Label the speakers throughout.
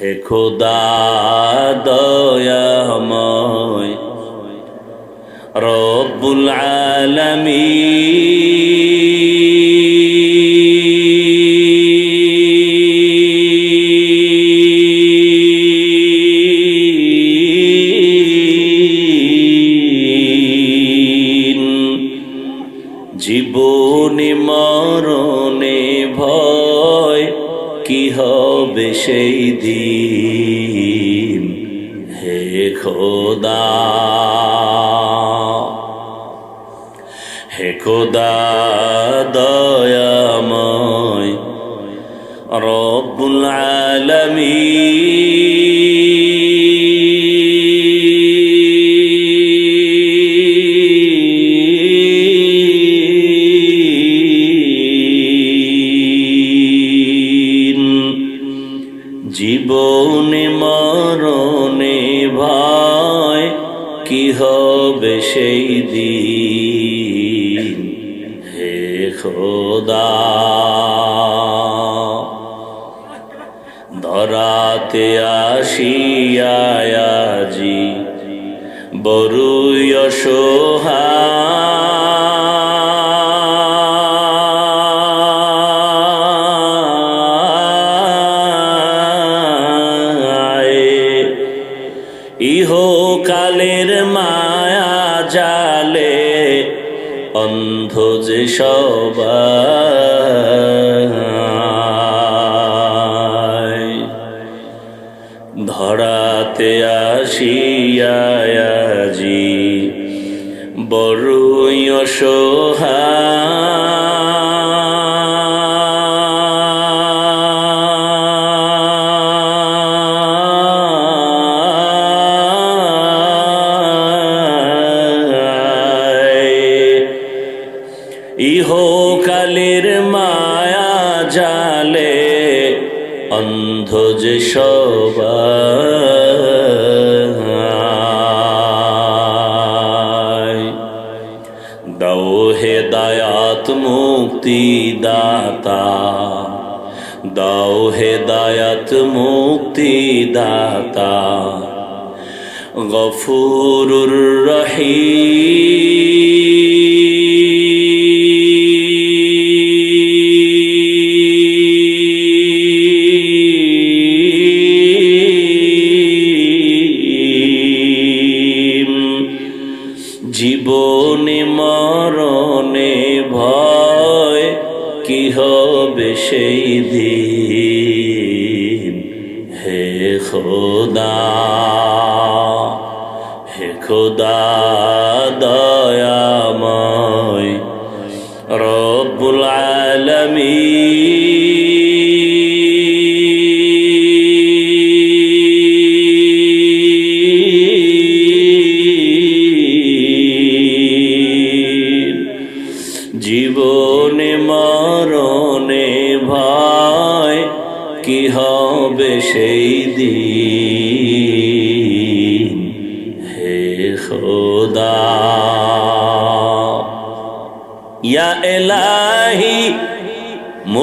Speaker 1: হে খোদা দয়াময়। রব্বুল আলামিন। হবে সেই দিন। হে খোদা। হে খোদা দয়াময়। রব্বুল আলামিন। জীবনে মরণে ভয় কি হবে সেই দিন? হে খোদা ধরাতে আসিয়াজি বড়ুই অসহায় সবাই ধরাতে আসিয়াজি বড়ই অসহায়। সবাই। দাও হে দায়াত মুক্তি দাতা দাও হে দায়াত মুক্তি দাতা গফুরুর রহিম। জীবনে মরণে ভয় কি হবে সেই দিন? হে খোদা হে খোদা।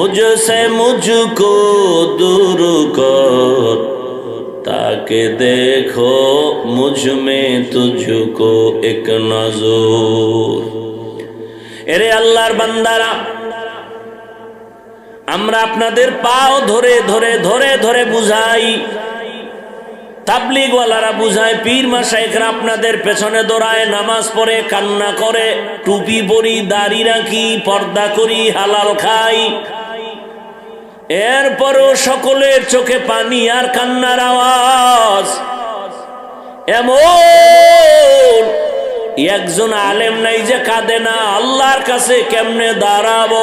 Speaker 1: মুঝসে মুঝকো দূর কর তাকে দেখো মুঝ মে তুঝকো এক নজর এরে আল্লাহর বান্দারা আমরা আপনাদের পাও ধরে ধরে ধরে ধরে বুঝাই। তাবলিগওয়ালারা বুঝায়, পীর মাসাইকরা আপনাদের পেছনে দৌড়ায়, নামাজ পড়ে, কান্না করে, টুপি পরি, দাড়ি রাখি, পর্দা করি, হালাল খাই। এরপরও সকলের চোখে পানি আর কান্নার আওয়াজ। এমন একজন আলেম নাই যে কাঁদে না, আল্লাহর কাছে কেমনে দাঁড়াবো?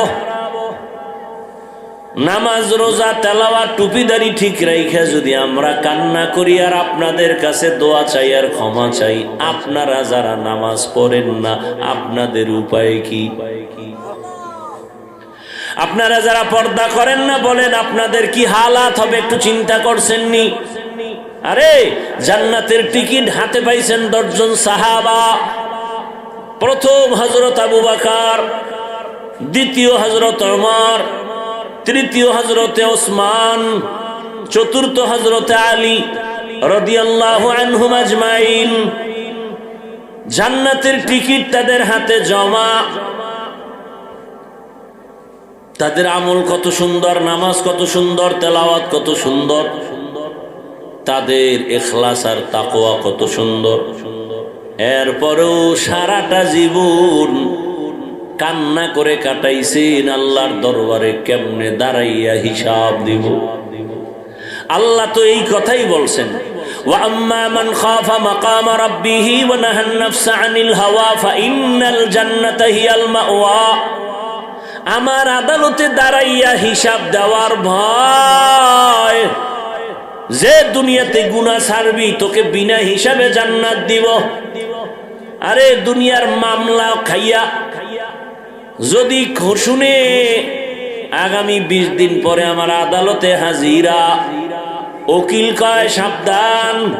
Speaker 1: নামাজ, রোজা তেলাওয়া টুপিদারি ঠিক রাইখা যদি আমরা কান্না করি আর আপনাদের কাছে দোয়া চাই আর ক্ষমা চাই, আপনারা যারা নামাজ পড়েন না, আপনাদের উপায় কি? আপনারা যারা পর্দা করেন না বলেন, আপনাদের কি হালাত হবে একটু চিন্তা করছেন নি আরে, জান্নাতের টিকিট হাতে পাইছেন দশজন সাহাবা। প্রথম হজরত আবু বাকার, দ্বিতীয় হজরত অমর তৃতীয় হজরতে ওসমান, চতুর্থ হজরত আলী জান্নাতের টিকিট তাদের হাতে জমা। তাদের আমল কত সুন্দর নামাজ কত সুন্দর তেলাওয়াত কত সুন্দর তাদের এখলাস আর তাকোয়া কত সুন্দর এরপরেও সারাটা জীবন কান্না করে কাটাইছেন আল্লাহর দরবারে কেমনে দাঁড়াইয়া হিসাব দিব আল্লাহ তো এই কথাই বলছেন وأما من خاف مقام ربه ونهى النفس عن الهوى فإن الجنة هي المأوى আমার আদালতে দাঁড়াইয়া হিসাব দেওয়ার ভয়। যে দুনিয়াতে গুণা ছাড়বি, তোকে বিনা হিসাবে জান্নাত দিব। আরে, দুনিয়ার মামলা খাইয়া, যদি শুনে আগামী বিশ দিন পরে আমার আদালতে হাজিরা, উকিল কয়, সাবধান।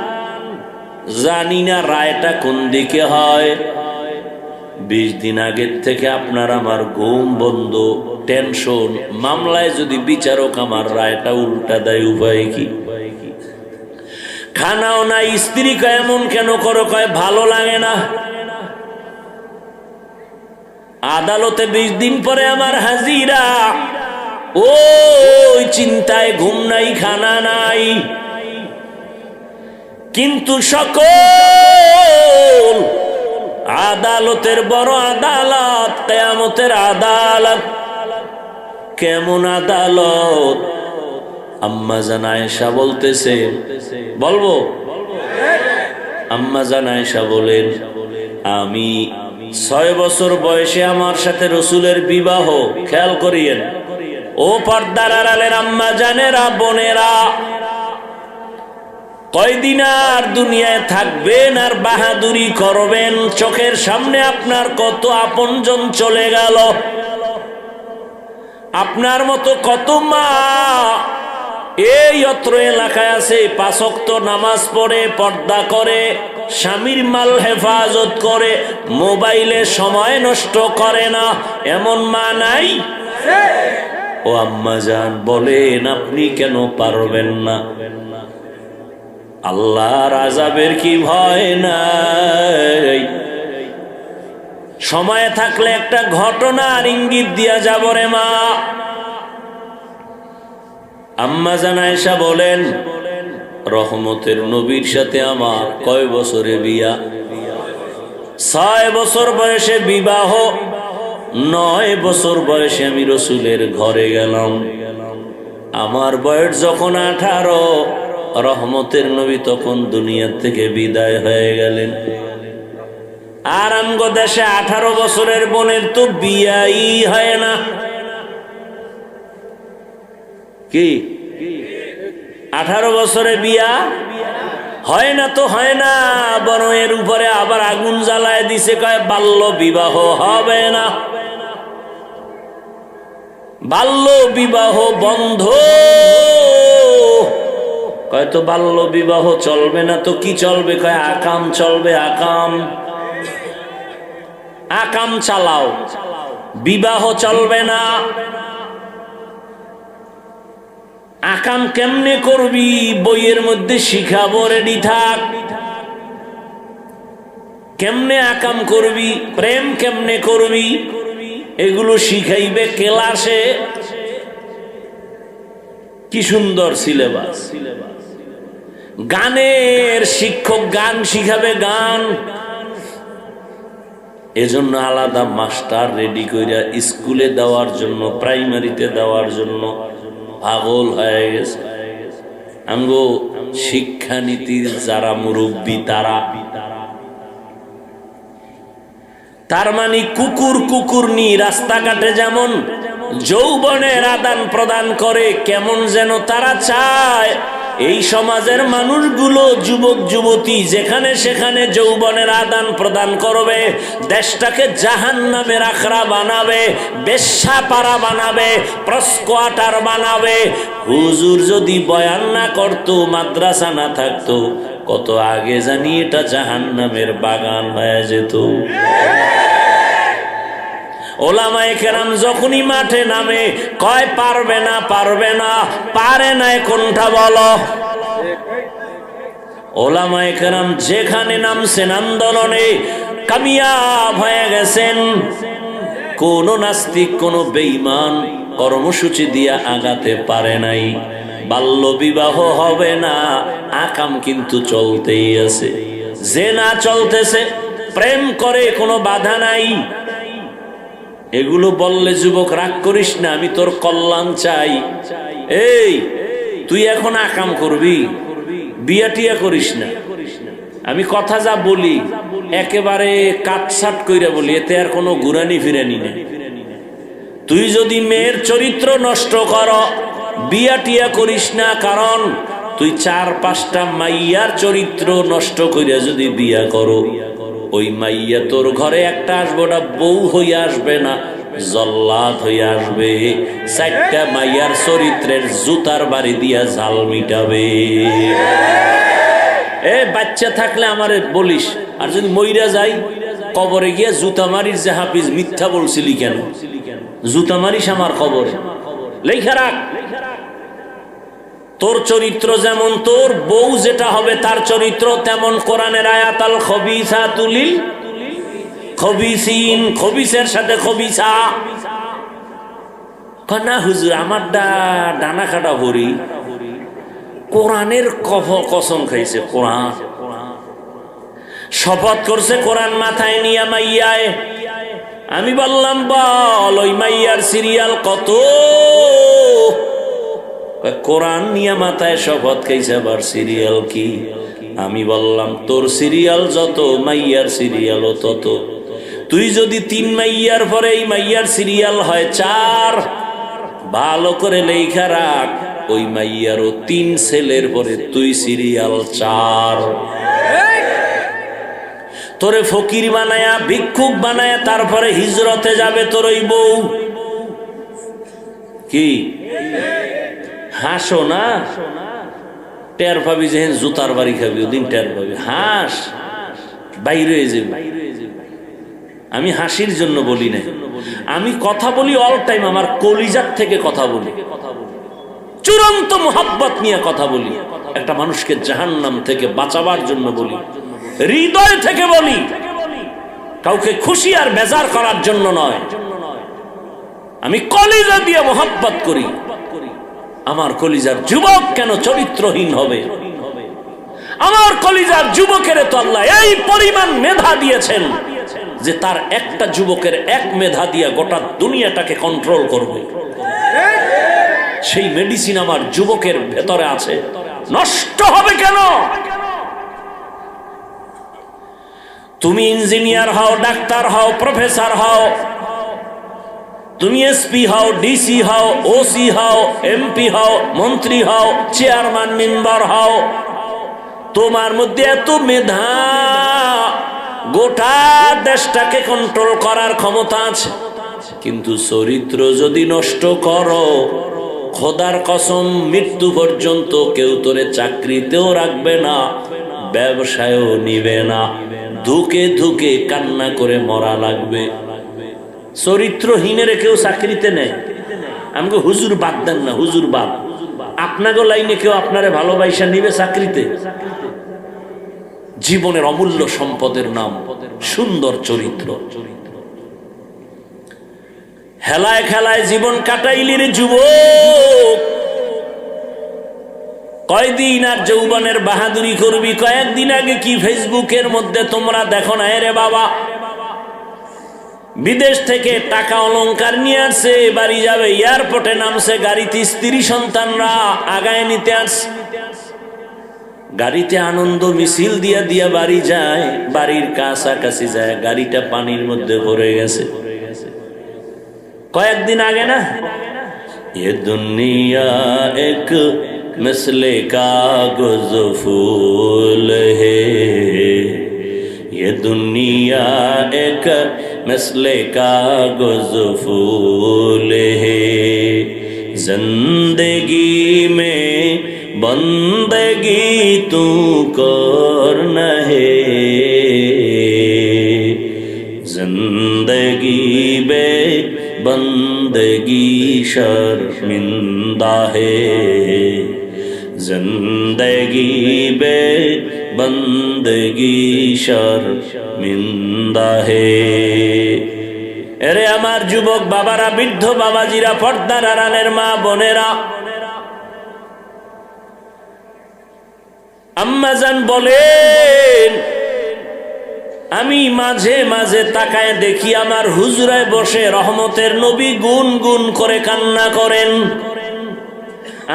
Speaker 1: জানি না রায়টা কোন দিকে হয়। বিশ দিন আগের থেকে আপনার আমার ঘুম বন্ধ, টেনশন, মামলায় যদি বিচারক আমার রায়টা উল্টা দেয়, উপায় কি? খানাও না স্ত্রী কয় এমন কেন করো? কয়, ভালো লাগে না। আদালতে বিশ দিন পরে আমার হাজিরা। ও চিন্তায় ঘুম নাই, খানা নাই। কিন্তু সকল আদালতের বড় আদালত, কেয়ামতের আদালত। কেমন আদালত? আম্মা জানায়সা বলতেছে, বলব? আম্মা জানায়সা বলেন, আমি ছয় বছর বয়সে আমার সাথে রসুলের বিবাহ, খেয়াল করিয়েন। ও পর্দার আড়ালের আম্মা জানেরা, বোনেরা কয়দিন আর দুনিয়ায় থাকবেন আর বাহাদুরি করবেন? চোখের সামনে আপনার কত আপনজন চলে গেল। আপনার মতো কত মা এই অত্র এলাকায় আছে পাশক্ত নামাজ পড়ে, পর্দা করে, স্বামীর মাল হেফাজত করে, মোবাইলে সময় নষ্ট করে না। এমন মা নাই? ও আম্মা যান বলেন আপনি কেন পারবেন না? আল্লাহর আজাবের কি ভয় নাই? সময় থাকলে একটা ঘটনার ইঙ্গিত দিয়া যাব রে মা। আম্মা জানায়সা বলেন, রহমতের নবীর সাথে আমার কয় বছরে বিয়া? ছয় বছর বয়সে বিবাহ, নয় বছর বয়সে আমি রসুলের ঘরে গেলাম। আমার বয়স যখন আঠারো রহমতের নবী তখন দুনিয়ার থেকে বিদায় হয়ে গেলেন। আর দেশে আঠারো বছরের বোনের তো বিয়াই হয় না। কি? আঠারো বছরে বিয়া? হয় না তো হয় না, বরং এর উপরে আবার আগুন জ্বালায় দিছে, কয়, বাল্য বিবাহ হবে না। বাল্য বিবাহ বন্ধ। কয় তো বাল্য বিবাহ চলবে না তো কি চলবে? কয় আকাম চলবে, আকাম। আকাম চালাও। বিবাহ চলবে না। আকাম কেমনে করবি? বইয়ের মধ্যে শিখাবো রেডি থাক। কেমনে আকাম করবি? প্রেম কেমনে করবি? এগুলো শিখাইবে ক্লাসে। কি সুন্দর সিলেবাস সিলেবাস। গানের শিক্ষক গান শিখাবে গান। এজন্য আলাদা মাস্টার রেডি কইরা স্কুলে দেওয়ার জন্য, প্রাইমারিতে দেওয়ার জন্য পাগল হয়ে গেছে। আঙ্গো শিক্ষানীতির যারা মুরব্বী, তারা তার মানে কুকুর কুকুর নি রাস্তাঘাটে যেমন যৌবনের আদান প্রদান করে, কেমন যেন তারা চায়। এই সমাজের মানুষগুলো যুবক, যুবতী যেখানে সেখানে যৌবনের আদান প্রদান করবে, দেশটাকে জাহান নামের আখড়া বানাবে, বেশ্যা পাড়া বানাবে প্রস্কোয়াটার বানাবে। হুজুর যদি বয়ান না করতো, মাদ্রাসা না থাকতো, কত আগে জানি এটা জাহান নামের বাগান হয়ে যেত। ওলামায়ে কেরাম যখনই মাঠে নামে, কয়, পারবে না পারবে না, পারে না কোনটা বলো? ওলামায়ে কেরাম যেখানে নামছেন আন্দোলনে কামিয়াব হয়ে গেছেন। কোন নাস্তিক, কোন বেইমান কর্মসূচি দিয়া আগাতে পারে নাই। বাল্য বিবাহ হবে না, আকাম কিন্তু চলতেই আছে। যে না চলতেছে, প্রেম করে কোনো বাধা নাই। এগুলো বললে যুবক, রাগ করিস না, আমি তোর কল্যাণ চাই। এই, তুই এখন আকাম করবি, বিয়া টিয়া করিস না। আমি কথা যা বলি, একেবারে কাটসাট কইরা বলি, এতে আর কোনো ঘুরানি ফিরানি নেই। তুই যদি মেয়ের চরিত্র নষ্ট কর, বিয়া টিয়া করিস না, কারণ তুই চার পাঁচটা মাইয়ার চরিত্র নষ্ট করিয়া যদি বিয়া করো। ওই মাইয়া তোর ঘরে একটা আসবে ওটা বউ হইয়া আসবে না, জল্লাদ হইয়া আসবে, চারটা মাইয়ার চরিত্রের জুতার বাড়ি দিয়া জাল মিটাবে। এ, বাচ্চা থাকলে আমারে বলিস, আর যদি মইরা যাই, কবরে গিয়ে জুতা মারির যে হাফিজ মিথ্যা বলছিলি কেন? জুতা মারিস আমার কবরে। লেখা রাখ। তোর চরিত্র যেমন তোর, বউ যেটা হবে তার চরিত্র তেমন কোরআনের আয়াতাল খবিসা তুলিল খবিসিন, খবিসের সাথে খবিসা। না হুজুর, আমার ডানা কাটা ভরি। কোরআনের কফ, কসম খাইছে, কোরআন। শপথ করছে কোরআন মাথায় নিয়ে মাইয়ায়। আমি বললাম, বল, ওই মাইয়ার সিরিয়াল কত? কোরআন নিয়ে মাথায় শপথ খাইছে, আবার সিরিয়াল কি? আমি বললাম, তোর সিরিয়াল যত, মাইয়ার সিরিয়ালও তত। তুই যদি তিন মাইয়ার পরে এই মাইয়ার সিরিয়াল হয় চার, ভালো করে লেখা রাখ, ওই মাইয়ারও তিন ছেলের পরে তুই সিরিয়াল চার। তোরে ফকির বানায়া, ভিক্ষুক বানায়া, তারপরে হিজরতে যাবে তোর ওই বউ। কি? হাসো না। টের পাবি যে জুতার বাড়ি খাবি, ওদিন টের পাবি। হাস, বাইরে যাবে। আমি হাসির জন্য বলি নাই। আমি কথা বলি অল টাইম আমার কলিজার থেকে কথা বলি। চূড়ান্ত মোহাব্বত নিয়ে কথা বলি। একটা মানুষকে জাহান্নাম থেকে বাঁচাবার জন্য বলি। হৃদয় থেকে বলি। কাউকে খুশি আর বেজার করার জন্য নয়। আমি কলিজা দিয়ে মোহাব্বত করি। আমার কলিজার যুবক কেন চরিত্রহীন হবে? আমার কলিজার যুবকের তো আল্লাহ এই পরিমাণ মেধা দিয়েছেন যে তার একটা যুবকের এক মেধা দিয়ে গোটা দুনিয়াটাকে কন্ট্রোল করবে। সেই মেডিসিন আমার যুবকের ভেতরে আছে। নষ্ট হবে কেন? তুমি ইঞ্জিনিয়ার হও, ডাক্তার হও প্রফেসর হও তুমি এসপি হও ডিসি হও ওসি হও এমপি হও, মন্ত্রী হও চেয়ারম্যান মেম্বার হও। তোমার মধ্যে এত মেধা, গোটা দেশটাকে কন্ট্রোল করার ক্ষমতা আছে। কিন্তু চরিত্র যদি নষ্ট করো, খোদার কসম, মৃত্যু পর্যন্ত কেউ তোরে চাকরিতেও রাখবে না, ব্যবসায়ও নিবে না। ধুকে ধুকে কান্না করে মরা লাগবে। চরিত্রহীনের কেউ চাকরিতে নেয় আমাকে হুজুর বাদ দেন না, হুজুর বাদ। আপনাকে লাইনে কেউ আপনারে ভালোবাসা নিবে চাকরিতে? জীবনের অমূল্য সম্পদের নাম, সুন্দর চরিত্র। হেলায় খেলায় জীবন কাটাইলির যুবক। কয়দিন আর যৌবনের বাহাদুরি করবি, কয়েকদিন আগে কি ফেসবুকের মধ্যে তোমরা দেখো না রে বাবা? বিদেশ থেকে টাকা অলংকার নিয়ে আসছে বাড়ি যাবে, এয়ারপোর্টে নামছে গাড়িতে স্ত্রী সন্তানরা, আগায় নিতে আসছে গাড়িতে আনন্দ মিছিল দিয়া দিয়া বাড়ি যায়, বাড়ির কাছাকাছি যায়, গাড়িটা পানির মধ্যে ভরে গেছে। কয়েকদিন আগে না? এ দুনিয়া এক মিসলে কাগজ ফুল হে। এ দুনিয়া এক मसले कागज़ फूल है। ज़िंदगी में बंदगी तू कर है। ज़िंदगी बे बंदगी शर्मिंदा है। ज़िंदगी बे बंदगी शर्मिंदा है। এরে আমার যুবক বাবারা, বৃদ্ধ বাবাজিরা, পর্দার আড়ালের মা বোনেরা। আম্মাজান বলেন, আমি মাঝে মাঝে তাকায় দেখি আমার হুজরায় বসে রহমতের নবী গুন গুন করে কান্না করেন।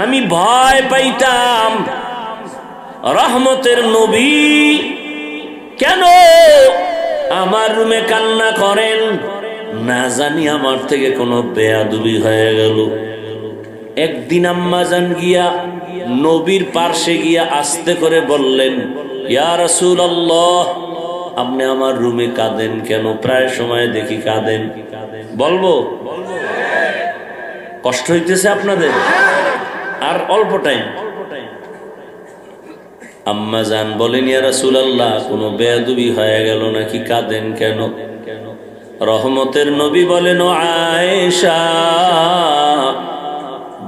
Speaker 1: আমি ভয় পাইতাম, রহমতের নবী কেন আমার রুমে কান্না করেন? না জানি আমার থেকে কোনো বেয়াদুবি হয়ে গেল। একদিন আম্মা আম্মাজান গিয়া নবীর পার্শ্বে গিয়া আস্তে করে বললেন, ইয়া রাসূলুল্লাহ, আপনি আমার রুমে কাঁদেন কেন? প্রায় সময় দেখি কাঁদেন। বলব? কষ্ট হইতেছে আপনাদের? আর অল্প টাইম। আম্মা জান বলেন, ইয়া রাসূলুল্লাহ, কোনো বেয়াদবি হয়ে গেল নাকি? কাঁদেন কেন? রহমতের নবী বলেন আয়েশা,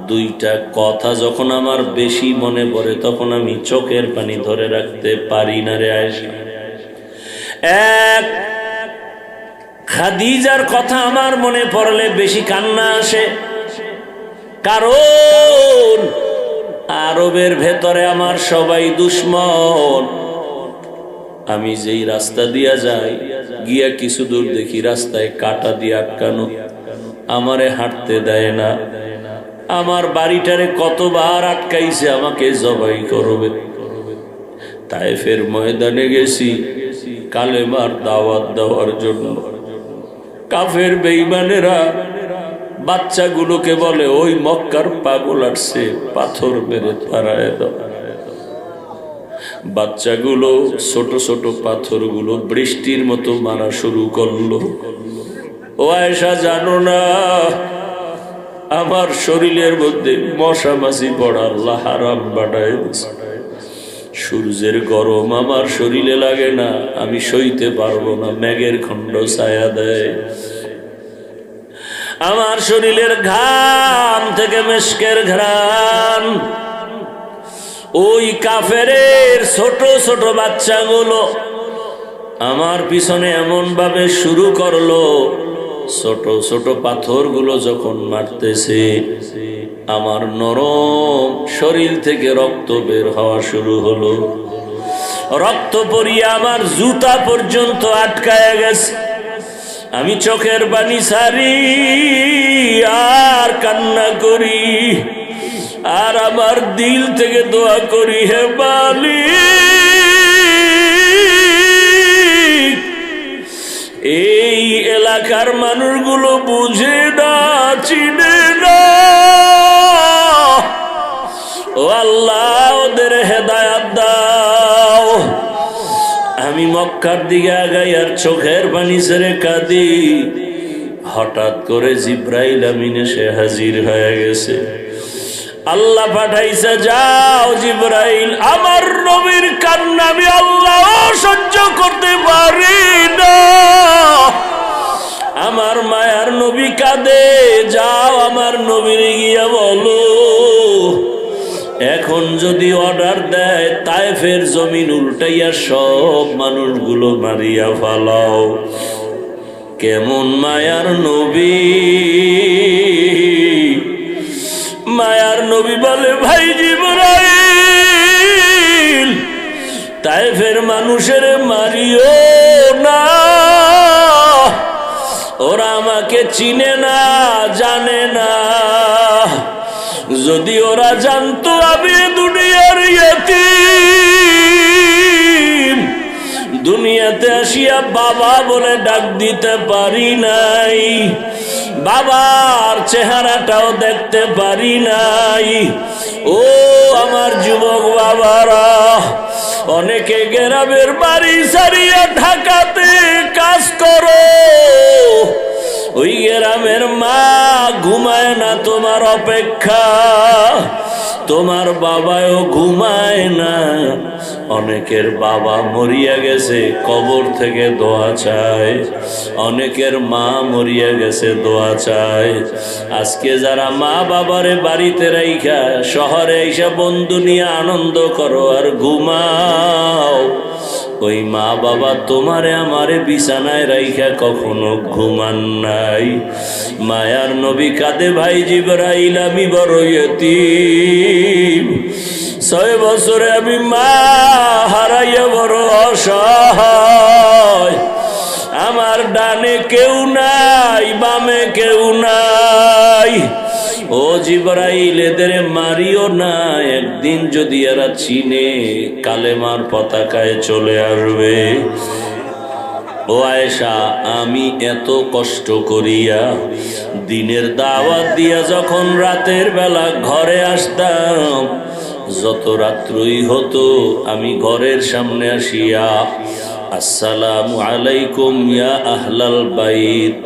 Speaker 1: দুইটা কথা যখন আমার বেশি মনে পড়ে, তখন আমি চোখের পানি ধরে রাখতে পারি না রে আয়েশা। এক, খাদিজার কথা আমার মনে পড়লে বেশি কান্না আসে। কারণ আরবের ভেতরে আমার সবাই দুশ্মন। আমি যেই রাস্তা দিয়া যাই গিয়া কিছু দূর দেখি রাস্তায় কাটা দিয়ে আটকানো। আমারে হাঁটতে দেয় না। আমার বাড়িটারে কতবার আটকাইছে আমাকে জবাই করবে। তাই ফের ময়দানে গেছি কালেমার দাওয়াত দেওয়ার জন্য। কাফের বেইমানেরা বাচ্চাগুলোকে বলে, ওই মক্কার পাগল আসছে, পাথর মেরে তারায় দাও। বাচ্চাগুলো, ছোট ছোট পাথরগুলো বৃষ্টির মতো মারা শুরু করল। ও আয়সা জানো না, আমার শরীরের মধ্যে মশা মাছি পড়া আল্লাহ হারাম বানায় সূর্যের গরম আমার শরীরে লাগে না, আমি সইতে পারব না ম্যাগের খণ্ড ছায়া দেয়। আমার শরীরের ঘাম থেকে মেশকের ঘ্রাণ ওই কাফেরের ছোট ছোট বাচ্চাগুলো আমার পিছনে এমন ভাবে শুরু করল। ছোট ছোট পাথরগুলো যখন মারতেছে, আমার নরম শরীর থেকে রক্ত বের হওয়া শুরু হলো। রক্ত পরিয়ে আমার জুতা পর্যন্ত আটকায় গেছে। আমি চোখের পানি সারি আর কান্না করি। আর আমার দিল থেকে দোয়া করি, হে বালি এই এলাকার মানুষগুলো বুঝে না, চিনে না। ও আল্লাহ, ওদের হেদায়াত দাও। আমি মক্কার দিকে আগাই আর চোখের পানি ছেড়ে কাঁদি। হঠাৎ করে জিব্রাইল আমিন এসে হাজির হয়ে গেছে। আল্লাহ পাঠাইছে, যাও জিব্রাইল, আমার নবীর কান্না আমি আল্লাহ সহ্য করতে পারি না। আমার মায়ার নবী কাঁদে, যাও আমার নবীর গিয়া বলো। এখন যদি অর্ডার দেয় তাই ফের জমিন উল্টাইয়া সব মানুষগুলো মারিয়া ফালাও। কেমন মায়ার নবী? মায়ার নবী বলে, ভাই তাই ফের মানুষের মারিও না। ওরা আমাকে চিনে না, জানে না। যদি ওরা জানতো আমি দুনিয়ার ইয়তীম দুনিয়াতে আসিয়া বাবা বলে ডাক দিতে পারি নাই। বাবার চেহারাটাও দেখতে পারি নাই। ও আমার যুবক বাবারা, অনেকে গ্রামের বাড়ি সারিয়া ঢাকাতে কাজ করো। ওই গ্রামের মা ঘুমায় না তোমার অপেক্ষা। তোমার বাবাও ঘুমায় না। অনেকের বাবা মরিয়া গেছে, কবর থেকে দোয়া চায়। অনেকের মা মরিয়া গেছে, দোয়া চায়। আজকে যারা মা বাবারে বাড়িতে রাইখা, শহরে এসে বন্ধু নিয়ে আনন্দ করো আর ঘুমাও। ওই মা বাবা তোমারে আমারে বিছানায় রাইখা কখনো ঘুমান নাই। মায়ার নবী কাঁদে, ভাই জিবরাইল, আমি বড় ছয় বছরে আমি মা হারাইয়া বড় অসহায়। আমার ডানে কেউ নাই, বামে কেউ নাই। ও জিবরাইল এদের মারিও না, একদিন যদি এরা চিনে, কালেমার পতাকায় চলে আসবে। ও আয়েশা, আমি এত কষ্ট করিয়া দিনের দাওয়াত দিয়া যখন রাতের বেলা ঘরে আসতাম, যত রাত্রই হতো, আমি ঘরের সামনে আসিয়া, আসসালামু আলাইকুম ইয়া আহলাল বাইত।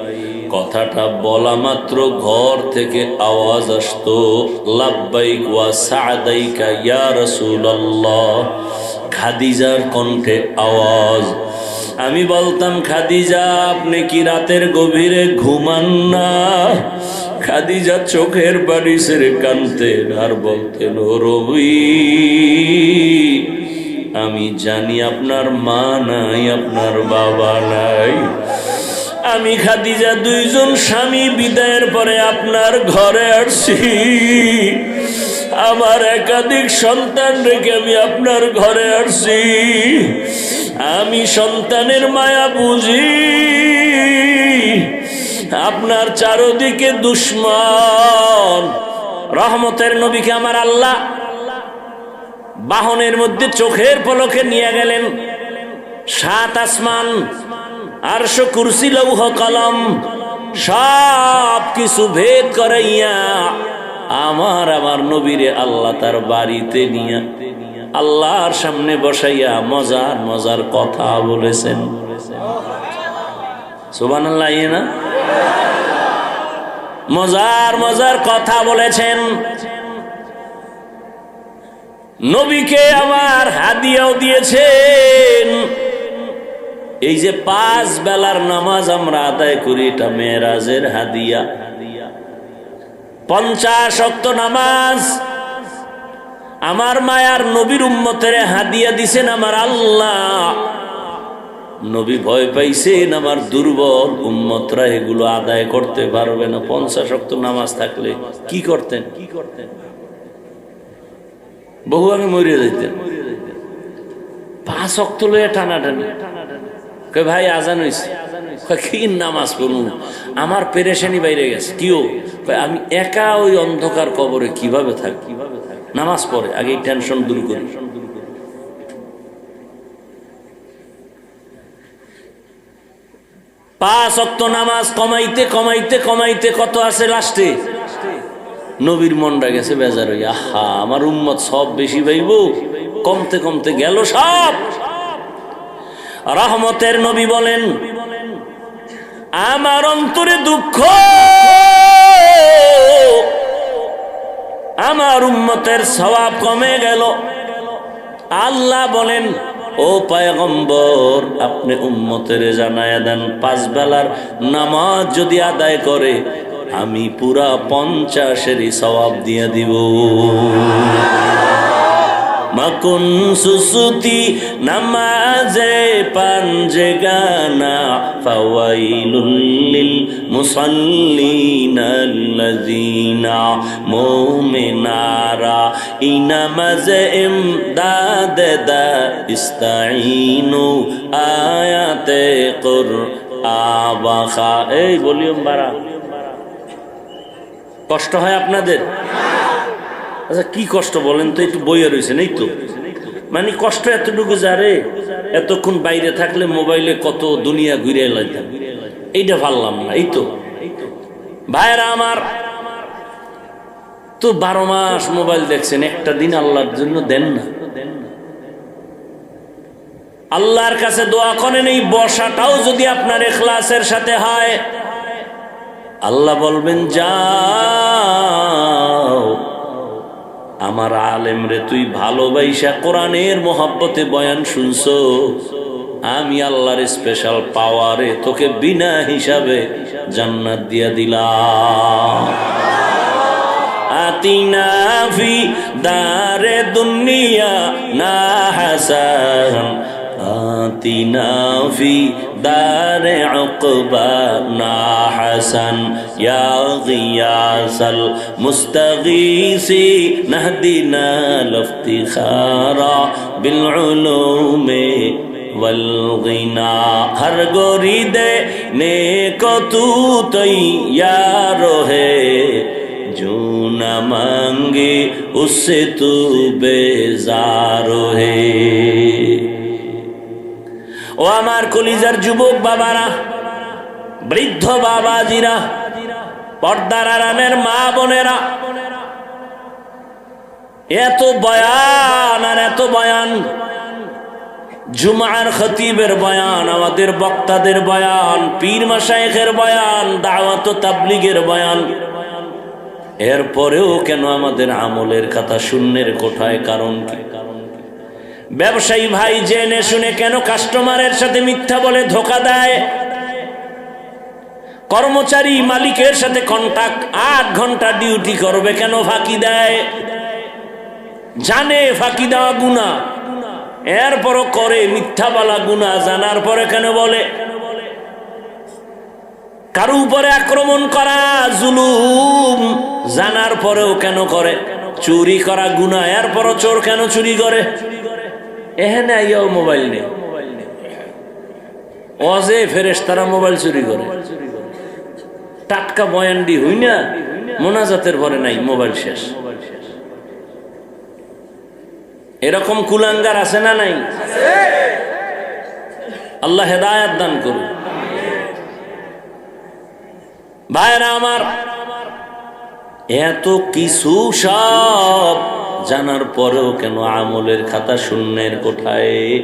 Speaker 1: কথাটা বলা মাত্র ঘর থেকে আওয়াজ আসতো, লাব্বাইক খাদিজার কণ্ঠে আওয়াজ, আমি বলতাম, খাদিজা, আপনি কি রাতের গভীরে ঘুমান না? খাদিজা চোখের বাড়ি সেরে কানতেন আর বলতেন ও রবি আমি জানি আপনার মা নাই, আপনার বাবা নাই। আমি খাদিজা দুইজন স্বামী, বিদায়ের পরে আপনার ঘরে আসছি। আমার একাধিক সন্তান রেখে আমি আপনার ঘরে আসছি। আমি সন্তানের মায়া বুঝি। আপনার চারদিকে দুশ্মন। রহমতের নবীকে আমার আল্লাহ বাহনের মধ্যে চোখের পলকে নিয়ে গেলেন। সাত আসমান আরশো কুরসি লৌহ কলম, সব কিছু ভেদ করাইয়া আমার আমার নবীরে আল্লাহ তার বাড়িতে নিয়ে আল্লাহর সামনে বসাইয়া মজার মজার কথা বলেছেন। ইয়ে মজার মজার কথা বলেছেন। নবীকে আমার হাদিয়াও দিয়েছেন। এই যে পাঁচ বেলার নামাজ আমরা আদায় করি, এটা মেয়েরাজের হাদিয়া। পঞ্চাশ অক্ত নামাজ। আমার মায়ার নবীর উম্মতের হাদিয়া দিছেন আমার আল্লাহ। নবী ভয় পাইছেন আমার দুর্বল উম্মতরা এগুলো আদায় করতে পারবে না। পঞ্চাশ অক্ত নামাজ থাকলে কি করতেন? কি করতেন বহু আগে মরিয়া যাইতেন। পাঁচ অক্ত লইয়া টানা টানি কই ভাই, আজান হয়েছে কি নামাজ পড়ুন? আমার পেরেশানি বাইরে গেছে। কিও? আমি একা ওই অন্ধকার কবরে কীভাবে কীভাবে নামাজ পড়ে, আগে টেনশন দূর করি। পাঁচ অক্ত নামাজ কমাইতে কমাইতে কমাইতে কত আছে লাস্টে নবীর মনটা গেছে বেজার হই আহা, আমার উম্মত সব বেশি পাইব কমতে কমতে গেল সব। রহমতের নবী বলেন, আমার অন্তরে দুঃখ, আমার উম্মতের স্বভাব কমে গেল। আল্লাহ বলেন, ও পায়গম্বর, আপনি উম্মতের জানায় দেন, পাঁচ বেলার নামাজ যদি আদায় করে, আমি পুরা পঞ্চাশেরই সবাব দিয়ে দিব। মাকুন সুসুতি নামাজে পাঞ্জে গানা ফাওয়াইলুল মুসাল্লিনা আল্লাযিনা, মুমিনারা ইনামাজে ইমদাদ দা ইস্তাইনু আয়াতে কুর আবাখা এই ভলিউম বাড়া। কষ্ট হয় আপনাদের? আচ্ছা কি কষ্ট বলেন তো? একটু বইয়া রয়েছে, নেই তো? মানে কষ্ট এতটুকু যারে এতক্ষণ বাইরে থাকলে মোবাইলে কত দুনিয়া ঘুরে লাইতাম। এইটা ভাবলাম না, এই তো? ভাইরা আমার, তো বারো মাস মোবাইল দেখছেন, একটা দিন আল্লাহর জন্য দেন না। আল্লাহর কাছে দোয়া করেন, এই বসাটাও যদি আপনার এখলাসের সাথে হয়। আল্লাহ বলবেন যাও আমার আলেম রে, তুই ভালোবাইসা কোরআনের মোহাব্বতে বয়ান শুনছো। আমি আল্লাহর স্পেশাল পাওয়ারে তোকে বিনা হিসাবে জান্নাত দিয়া দিলাম। আতিনা দারে দুনিয়া না হাসান। আতিনা ফি دار عقبہ نا حسن، یا غیاس المستغیسی نہدنا لفتخارا بالعلوم والغنا۔ ہر گوری دے نیکو تو تیارو ہے، جو نہ مانگے، اس سے تو بیزارو ہے۔ ও আমার কলিজার যুবক বাবারা, বৃদ্ধ বাবাজিরা, পর্দার আরামের মা বোনেরা, এত বয়ান আর এত বয়ান, জুমার খতিবের বয়ান, আমাদের বক্তাদের বয়ান, পীর মাসায়েখের বয়ান, দাওয়াত তাবলিগের বয়ান। এরপরেও কেন আমাদের আমলের কথা শূন্যের কোঠায়, কারণ কি? ব্যবসায়ী ভাই জেনে শুনে কেন কাস্টমারের সাথে মিথ্যা বলে ধোকা দেয়? কর্মচারী মালিকের সাথে কন্টাক্ট আট ঘণ্টা ডিউটি করবে কেন ফাঁকি দেয়? জানে ফাঁকি দেওয়া গুণা। এরপরও করে মিথ্যা বলা গুণা, জানার পরে কেন বলে? কারও উপরে আক্রমণ করা জুলুম, জানার পরেও কেন করে? চুরি করা গুণা, এরপরও চোর কেন চুরি করে? এখানে আইয়াও মোবাইল নেই। অজে ফেরেস তারা মোবাইল চুরি করে। টাটকা বয়ান্ডি হই না মোনাজাতের পরে নাই, মোবাইল শেষ। এরকম কুলাঙ্গার আছে না নাই? আল্লাহ হেদায়াত দান করুন ভাইরা আমার, এত কিছু সব জানার পরেও কেন আমলের খাতা শূন্যের কোঠায়?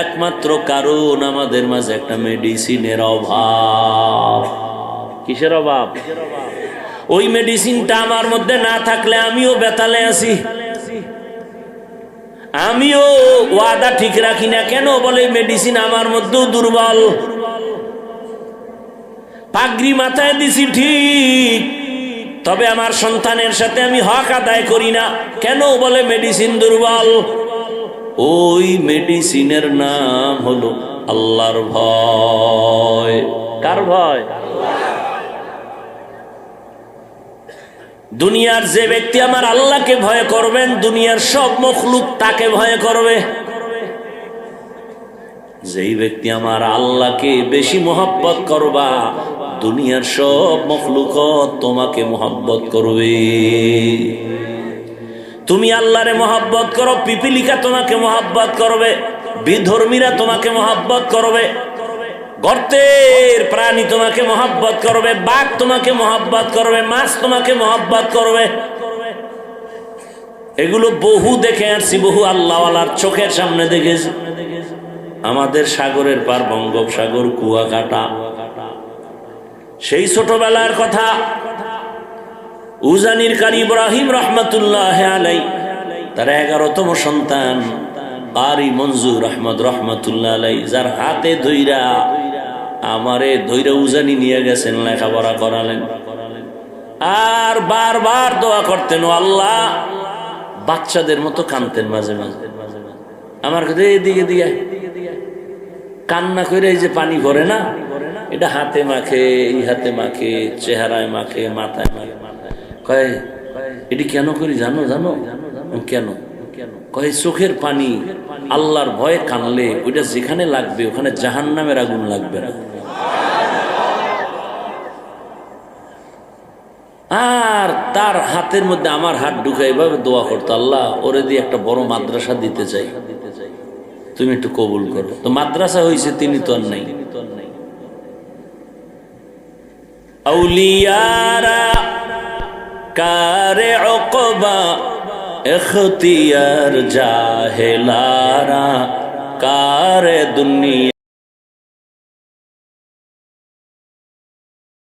Speaker 1: একমাত্র কারণ আমাদের মাঝে একটা মেডিসিনের অভাব। কিসের অভাব? ওই মেডিসিনটা আমার মধ্যে না থাকলে আমিও বেতালে আছি। আমিও ওয়াদা ঠিক রাখি না কেন? বলে মেডিসিন আমার মধ্যেও দুর্বল। পাগড়ি মাথায় দিছি ঠিক। তবে আমার সন্তানের সাথে আমি হক আদায় করি না। কেন বলে মেডিসিন দুর্বল? ওই মেডিসিনের নাম হলো আল্লাহর ভয়। কার ভয়? দুনিয়ার যে ব্যক্তি আমার আল্লাহকে ভয় করবেন, দুনিয়ার সব মখলুক তাকে ভয় করবে। যেই ব্যক্তি আমার আল্লাহকে বেশি মোহাব্বত করবা দুনিয়ার সব মখলুক তোমাকে মোহাব্বত করবে। তুমি আল্লাহরে মোহাব্বত করো, পিপিলিকা তোমাকে মোহাব্বত করবে, বিধর্মীরা তোমাকে মোহাব্বত করবে, গর্তের প্রাণী তোমাকে মহাব্বত করবে, বাঘ তোমাকে মহাব্বত করবে, মাছ তোমাকে মহাব্বত করবে। এগুলো বহু দেখে আসছি, বহু আল্লাহওয়ালার চোখের সামনে দেখেছি। আমাদের সাগরের পার বঙ্গোপসাগর, কুয়াকাটা সেই ছোটবেলার কথা। উজানির কারি ইব্রাহিম রহমতুল্লাহ আলাই, তার এগারোতম সন্তান কারি মঞ্জুর রহমত রহমতুল্লাহ আলাই, যার হাতে ধইরা আমারে ধৈরা উজানি নিয়ে গেছেন, লেখাপড়া করালেন। আর বারবার দোয়া করতেন, ও আল্লাহ, বাচ্চাদের মতো কানতেন মাঝে মাঝে। আমার কাছে এদিকে দিয়ে কান্না করে এই যে পানি ভরে না এটা হাতে মাখে, এই হাতে মাখে, চেহারায় মাখে, মাথায় মাখে। কয়, এটি কেন করি জানো জানো? কেন? কয়, চোখের পানি আল্লাহর ভয়ে কানলে, ওইটা যেখানে লাগবে, ওখানে জাহান নামের আগুন লাগবে না। আর তার হাতের মধ্যে আমার হাত ঢুকাই এভাবে দোয়া করতো, আল্লাহ, ওরে দিয়ে একটা বড় মাদ্রাসা দিতে চাই। তুমি একটু কবুল করো। তো মাদ্রাসা হয়েছে তিনি তো আর নাই। আউলিয়ারা কারে অকবা এখতিয়ার জাহেলারা কারে দুনিয়া